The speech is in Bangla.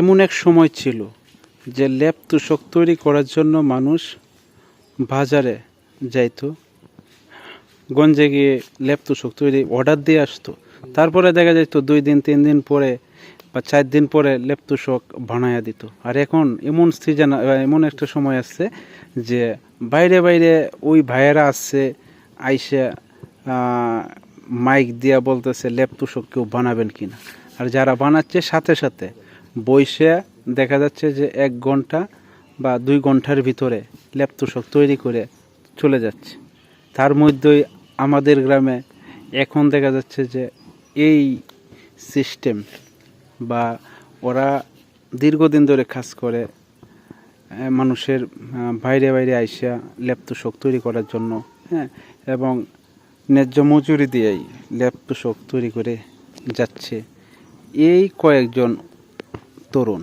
এমন এক সময় ছিল যে লেপ তুষক তৈরি করার জন্য মানুষ বাজারে যাইত, গঞ্জে গিয়ে লেপ তুষক তৈরি অর্ডার দিয়ে আসতো। তারপরে দেখা যেত দুই দিন, তিন দিন পরে বা চার দিন পরে লেপ তুষক বানায়া দিত। আর এখন এমন সিজন এমন একটা সময় আসছে যে বাইরে বাইরে ওই ভাইয়েরা আসছে, আইসে মাইক দিয়া বলতেছে লেপ তুষক কেউ বানাবেন কিনা। আর যারা বানাচ্ছে সাথে সাথে বইসে দেখা যাচ্ছে যে এক ঘণ্টা বা দুই ঘণ্টার ভিতরে তুষক তৈরি করে চলে যাচ্ছে। তার মধ্যেই আমাদের গ্রামে এখন দেখা যাচ্ছে যে এই সিস্টেম বা ওরা দীর্ঘদিন ধরে কাজ করে মানুষের বাইরে বাইরে আইসা ল্যাপটুসক তৈরি করার জন্য হ্যাঁ এবং ন্যায্য মজুরি দিয়েই ল্যাপটুসক তৈরি করে যাচ্ছে। এই কয়েকজন তরুণ